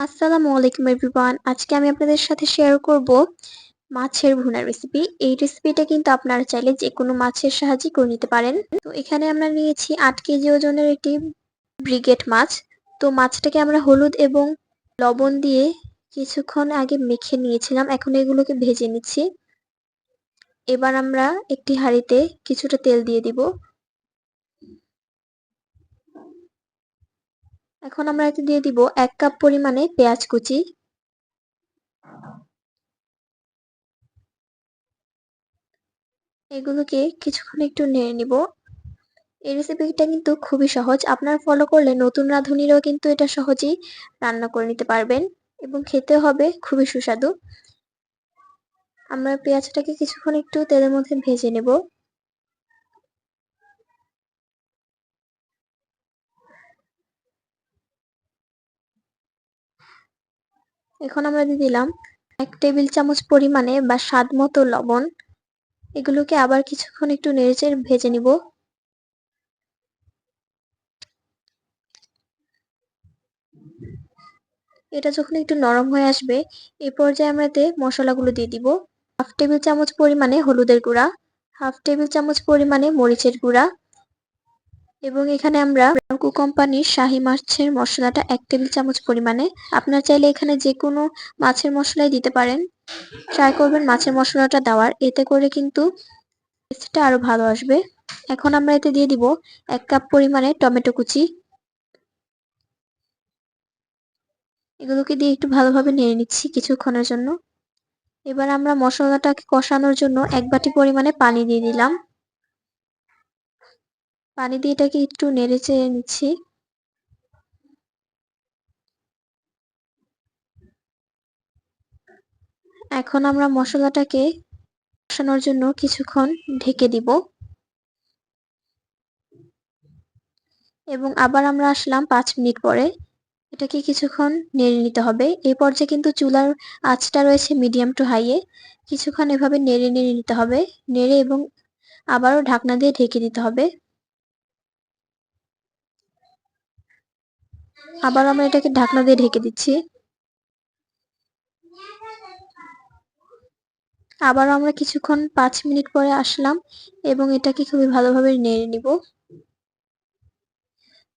আসসালামু আলাইকুম এভরিওয়ান। আজকে আমি আপনাদের সাথে শেয়ার করব মাছের ভুনা রেসিপি এই রেসিপিটা কিন্তু আপনারা চাইলে যে কোনো মাছের সাহায্যে করে নিতে পারেন। তো এখানে আমরা নিয়েছি আট কেজি ওজনের একটি ব্রিগেড মাছ। তো মাছটাকে আমরা হলুদ এবং লবণ দিয়ে কিছুক্ষণ আগে মেখে নিয়েছিলাম। এখন এগুলোকে ভেজে নিচ্ছি। এবার আমরা একটি হাঁড়িতে কিছুটা তেল দিয়ে দিব। এখন আমরা এতে দিয়ে দিব এক কাপ পরিমাণে পেঁয়াজ কুচি। এগুলোকে কিছুক্ষণ একটু নেড়ে নিব। এই রেসিপিটা কিন্তু খুবই সহজ। আপনারা ফলো করলে নতুন রাঁধুনিরাও কিন্তু এটা সহজেই রান্না করে নিতে পারবেন এবং খেতে হবে খুবই সুস্বাদু। আমরা পেঁয়াজটাকে কিছুক্ষণ একটু তেলের মধ্যে ভেজে নেব। এখন আমরা দিয়ে দিলাম এক টেবিল চামচ পরিমাণে বা স্বাদ মতো লবণ। এগুলোকে আবার কিছুক্ষণ একটু নেড়েচেড়ে ভেজে নিব। এটা যখন একটু নরম হয়ে আসবে, এ পর্যায়ে আমরা এতে মশলাগুলো দিয়ে দিব। হাফ টেবিল চামচ পরিমাণে হলুদের গুঁড়া, হাফ টেবিল চামচ পরিমাণে মরিচের গুঁড়া এবং এখানে আমরা কু কোম্পানির শাহি মাছের মশলাটা এক টেবিল চামচ পরিমাণে। আপনার চাইলে এখানে যে কোনো মাছের মশলাই দিতে পারেন। ট্রাই করবেন মাছের মশলাটা দেওয়ার। এতে করে কিন্তু টেস্টটা আরও ভালো আসবে। এখন আমরা এতে দিয়ে দিব এক কাপ পরিমাণে টমেটো কুচি। এগুলোকে দিয়ে একটু ভালোভাবে নেড়ে নিচ্ছি কিছুক্ষণের জন্য। এবার আমরা মশলাটাকে কষানোর জন্য এক বাটি পরিমাণে পানি দিয়ে দিলাম। পানি দিয়ে এটাকে একটু নেড়ে চেড়ে নিচ্ছি। এখন আমরা মশলাটাকে কষানোর জন্য কিছুক্ষণ ঢেকে দিব। এবং আবার আমরা আসলাম পাঁচ মিনিট পরে। এটাকে কিছুক্ষণ নেড়ে নিতে হবে। এই পর্যায়ে কিন্তু চুলার আঁচটা রয়েছে মিডিয়াম টু হাইয়ে। কিছুক্ষণ এভাবে নেড়ে নেড়ে নিতে হবে। নেড়ে এবং আবারও ঢাকনা দিয়ে ঢেকে দিতে হবে। আবার আমরা এটাকে ঢাকনা দিয়ে ঢেকে দিচ্ছি। আবার আমরা কিছুক্ষণ পাঁচ মিনিট পরে আসলাম এবং এটাকে খুবই ভালোভাবে নেড়ে নিব।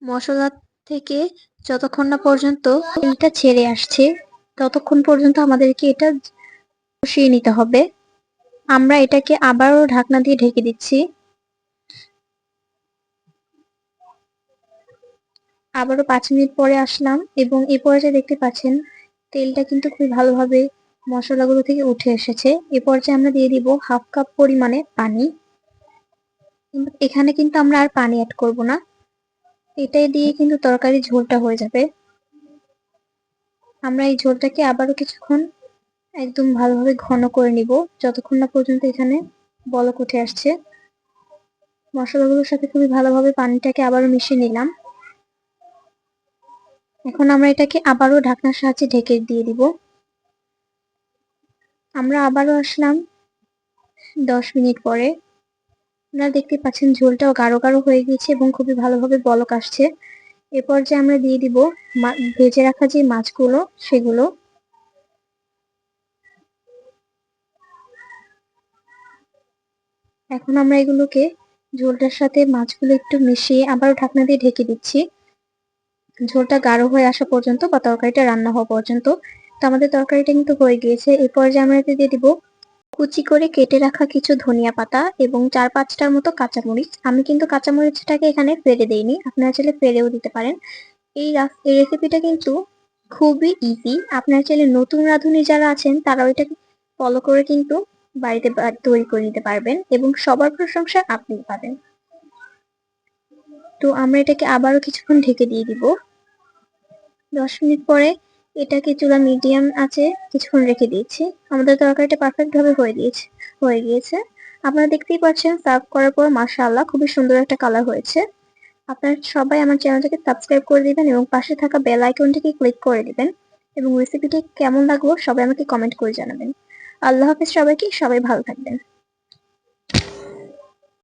মশলা থেকে যতক্ষণ না পর্যন্ত তেলটা ছেড়ে আসছে, ততক্ষণ পর্যন্ত আমাদেরকে এটা কষিয়ে নিতে হবে। আমরা এটাকে আবারও ঢাকনা দিয়ে ঢেকে দিচ্ছি। আবারও পাঁচ মিনিট পরে আসলাম এবং এ পর্যায়ে দেখতে পাচ্ছেন তেলটা কিন্তু খুব ভালোভাবে মশলাগুলো থেকে উঠে এসেছে। এ পর্যায়ে আমরা দিয়ে দিব হাফ কাপ পরিমাণে পানি। এখানে কিন্তু আমরা আর পানি অ্যাড করব না। এটাই দিয়ে কিন্তু তরকারি ঝোলটা হয়ে যাবে। আমরা এই ঝোলটাকে আবারও কিছুক্ষণ একদম ভালোভাবে ঘন করে নিব। যতক্ষণ না পর্যন্ত এখানে বলক উঠে আসছে। মশলাগুলোর সাথে খুবই ভালোভাবে পানিটাকে আবারও মিশিয়ে নিলাম। এখন আমরা এটাকে আবারও ঢাকনার সাহায্যে ঢেকে দিয়ে দিব। আমরা আবারও আসলাম দশ মিনিট পরে। আপনারা দেখতে পাচ্ছেন ঝোলটাও গাঢ় গাঢ় হয়ে গিয়েছে এবং খুবই ভালোভাবে বলক আসছে। এ পর্যায়ে আমরা দিয়ে দিব ভেজে রাখা যে মাছগুলো, সেগুলো। এখন আমরা এগুলোকে ঝোলটার সাথে মাছগুলো একটু মিশিয়ে আবারও ঢাকনা দিয়ে ঢেকে দিচ্ছি। ঝোলটা গাঢ় হয়ে আসা পর্যন্ত বা তরকারিটা রান্না হওয়া পর্যন্ত। তো আমাদের তরকারিটা কিন্তু হয়ে গিয়েছে। এই পর্যায়ে আমরা দিয়ে দিব কুচি করে কেটে রাখা কিছু ধনিয়া পাতা এবং চার পাঁচটার মতো কাঁচামরিচ। আমি কিন্তু কাঁচামরিচটাকে এখানে ফেলে দেইনি, আপনারা চাইলে ফেলেও দিতে পারেন। এই এই রেসিপিটা কিন্তু খুবই ইজি আপনারা চাইলে নতুন রাঁধুনি যারা আছেন তারা এটাকে ফলো করে কিন্তু বাড়িতে তৈরি করে নিতে পারবেন এবং সবার প্রশংসা আপনি পাবেন। তো আমরা এটাকে আবারও কিছুক্ষণ ঢেকে দিয়ে দিব। দশ মিনিট পরে এটাকে চুলা মিডিয়াম আছে, কিছুক্ষণ রেখে দিয়েছি। আমাদের তরকারিটা পারফেক্ট ভাবে হয়ে দিয়েছে, হয়ে গিয়েছে। আপনারা দেখতেই পাচ্ছেন, সার্ভ করার পর মাশাআল্লাহ খুবই সুন্দর একটা কালার হয়েছে। আপনারা সবাই আমার চ্যানেলটাকে সাবস্ক্রাইব করে দিবেন এবং পাশে থাকা বেল আইকনটিকে ক্লিক করে দিবেন এবং রেসিপিটি কেমন লাগল সবাই আমাকে কমেন্ট করে জানাবেন। আল্লাহ হাফিজ সবাইকে, সবাই ভালো থাকবেন।